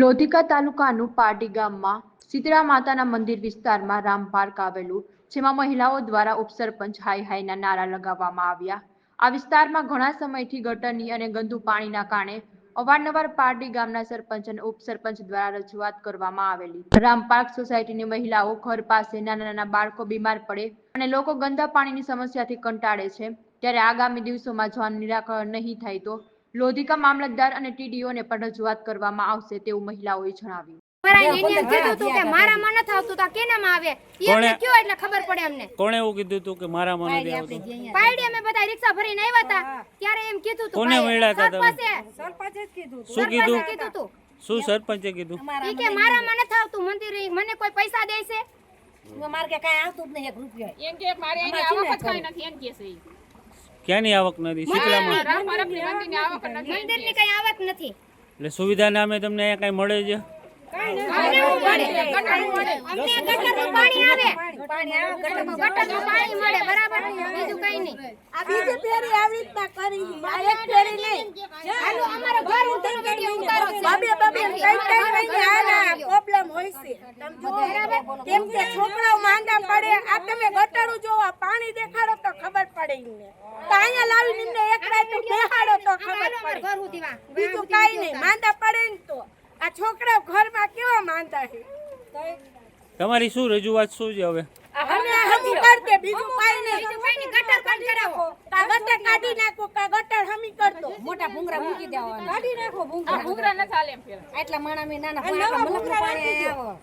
લોધિકા તાલુકાનું પારડી ગામમાં શીતળા માતાના મંદિર વિસ્તારમાં રામ પાર્ક આવેલું, જેમાં મહિલાઓ દ્વારા ઉપસરપંચ હાય હાયના નારા લગાવવામાં આવ્યા. આ વિસ્તારમાં ઘણા સમયથી ગટરની અને ગંદુ પાણીના કારણે અવારનવાર પારડી ગામના સરપંચ અને ઉપસરપંચ દ્વારા રજૂઆત કરવામાં આવેલી. રામ પાર્ક સોસાયટીની મહિલાઓ ઘર પાસે નાના નાના બાળકો બીમાર પડે અને લોકો ગંદા પાણીની સમસ્યાથી કંટાળે છે. ત્યારે આગામી દિવસોમાં જો નિરાકરણ નહીં થાય તો લોધિકા મામલતદાર અને ટીડીઓને પણ રજૂઆત કરવામાં આવશે તેવું મહિલાઓએ જણાવ્યું. મારા એવું કીધું હતું કે મારા મને દે અમે બધા રિક્ષા ભરીને આવ્યા હતા. ત્યારે એમ કીધું તું કોને મળ્યા હતા તમે? સરપંચે- સરપંચે જ કીધું શું કીધું? કીધું શું સરપંચે કીધું? ઈ કે મારામાં નથી આવતું મંદિર મને કોઈ પૈસા દે છે મારે કે આવતું જ નહીં એક રૂપિયો. એમ કે મારે આવક જ કઈ નથી એમ કે છે ઈ. ક્યાંની આવક નથી શીતળામાં મંદિરની આવક જ નથી એમ કે મંદિરની કઈ આવક નથી એટલે સુવિધા નામે તમને અહીંયા કાંઈ મળે છે અમને શું મળે? અમને ગટરનું પાણી આવે પાણી આવે ગટરનું. ગટરનું પાણી મળે બરાબર બીજું કઈ નહીં આ બીજી ફેરી આવી રીતના કરી આ એક ફેરી નહીં હાલો અમારો ઘર ઉધાર વીડિયો ઉતારો છે. બાબે બાબે કઈ કઈ મહિને આના પ્રોબ્લેમ હોય છે તમે જો કેમ કે છોકરાઓ માંદા પડે આ તમે ગટરું જોવા પાણી દેખાડો તો ખબર પડે અહીંયા લાવીને એમને એક રાત બેહાડો તો ખબર પડે. બીજું કાઈ નહીં માંદા પડે ને તો. આ છોકરા ઘરમાં કેવા માંદા છે? તમારી શું રજૂઆત શું છે હવે? અમે હમી કરતે બીજું કાઈ નહીં. બીજું કઈ નહીં ગટર બંધ કરાવો. કા ગટર કાઢી નાખો કા ગટર હમી કરતો. મોટા ભૂંગરા મૂકી દેવાના. કાઢી નાખો ભૂંગરા. ભૂંગરા ન ચાલે. એટલા માણા મે નાના પાણી પાણી આવે